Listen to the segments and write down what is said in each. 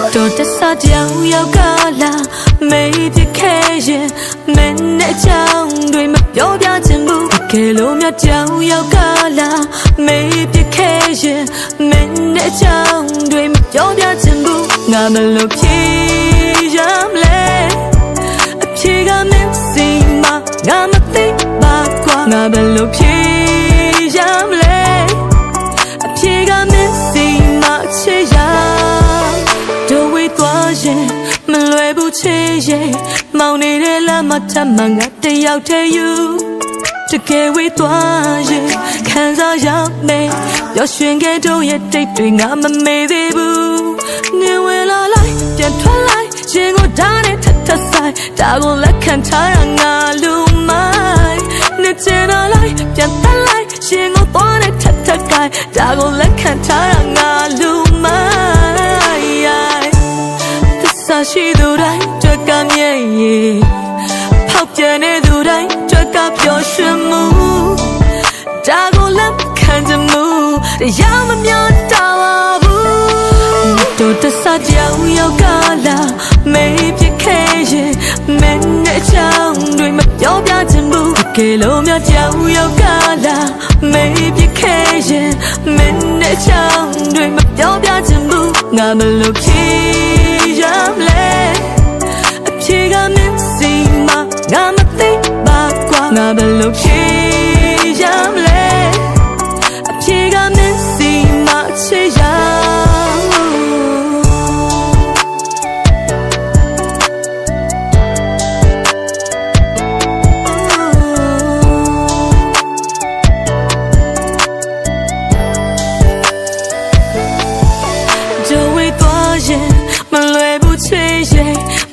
စားကြောင်ရောက်ကလာမေးပြခဲ့ရင်မင်းနဲ့ချောင်းတွေမပြောပြချင်ဘူးကဲလို့မြတ်ကြောင်ရောက်ကလာမေးပြခဲ့ရင်မင်းနဲ့ချောင်းတွေမပြောပြချင်ဘူးငါမလို့ဖြေရမလဲအဖြေကမင်းစီမငါမသိပါကွာငါဘယ်လိုဖြေ ချေရင်မောင်နေတဲ့လမ်းမှာထပ်မှငါတယောက်တည်းယူတကယ်ဝေးသွားရင်ခံစားရမယ်ပျော်ရွှင်ခဲ့တော့ရဲ့တိတ်တွေငါမမေ့သေးဘူးနေဝင်လာလိုက်ပြန်ထွက်လိုက်ရင်ကိုဓာတ်နဲ့ထပ်ထပ်ဆိုင်ဒါကိုလက်ခံထားရငါလူမိုင်းနေချင်တော့လိုက်ပြန်တက်လိုက်ရင်ကိုသွားနဲ့ထပ်ထပ်ကိုင်းဒါကိုလက်ခံထားရ တရားမမျောတာပါဘူးတို့တဆကြောင်ရောက်ကလာမေးပြခဲ့ရင်မင်းနဲ့ချောင်းတွေမပြောပြချင်ဘူးကဲလို့မြကြောင်ရောက်ကလာမေးပြခဲ့ရင်မင်းနဲ့ချောင်းတွေမပြောပြချင်ဘူးငါမလို့ဖြေရမလဲအဖြေကမင်းစီမငါမသိပါကွာငါဘယ်လိုဖြေ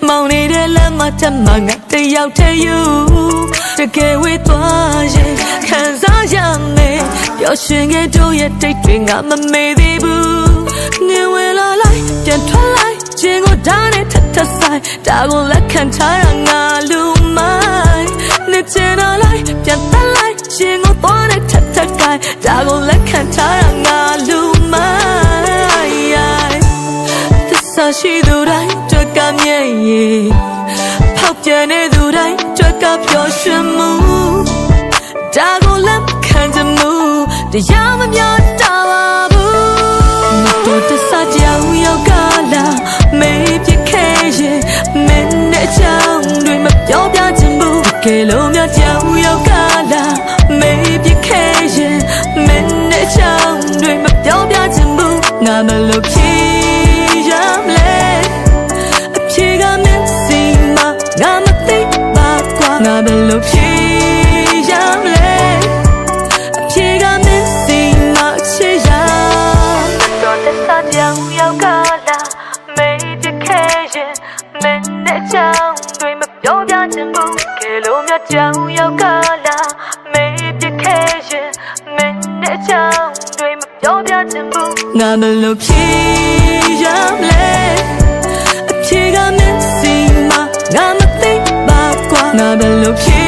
မောင်နေတဲ့လမ်းမှာတမငါတယောက်တည်းယူတကယ်ဝေးသွားရင်ခံစားရမယ်ပျော်ရွှင်ခဲ့တော့ရဲ့တိတ်တွေငါမမေ့သေးဘူးနေဝင်လာလိုက်ပြန်ထွက်လိုက်ခြင်းကိုဓာတ်နဲ့ထပ်ထပ်ဆိုင်ဒါကိုလက်ခံထားရငါလူမိုင်းနေချင်တော့လိုက်ပြန်တက်လိုက်ခြင်းကိုသွားနဲ့ထပ်ထပ်ကိုင်းဒါကိုလက်ခံထားရငါလူမိုင်းသစ္စာ ပျော်ရွှင်မှုဒါကိုလက်ခံကြမှုတရားမမျောတာပါဘူးမတော်တဆကြောင်ရောက်ကလာမေးပြခဲ့ရင်မင်းနဲ့ချောင်းတွေမပြောပြချင်ဘူးကဲလို့မြကြောင်ရောက်ကလာမေးပြခဲ့ရင်မင်းနဲ့ချောင်းတွေမပြောပြချင်ဘူးငါမလို့ဖြေရ ငါဘယ်လိုဖြေရမလဲအဖြေကမင်းစီမချေရတော့တဆကြောင်ရောက်ကလာမေးပြခဲ့ရင်မင်းနဲ့ချောင်းတွေမပြောပြချင်ဘူးကဲလို့မြကြောင်ရောက်ကလာမေးပြခဲ့ရင်မင်းနဲ့ချောင်းတွေမပြောပြချင်ဘူးငါမလို့ဖြေ အဖြေ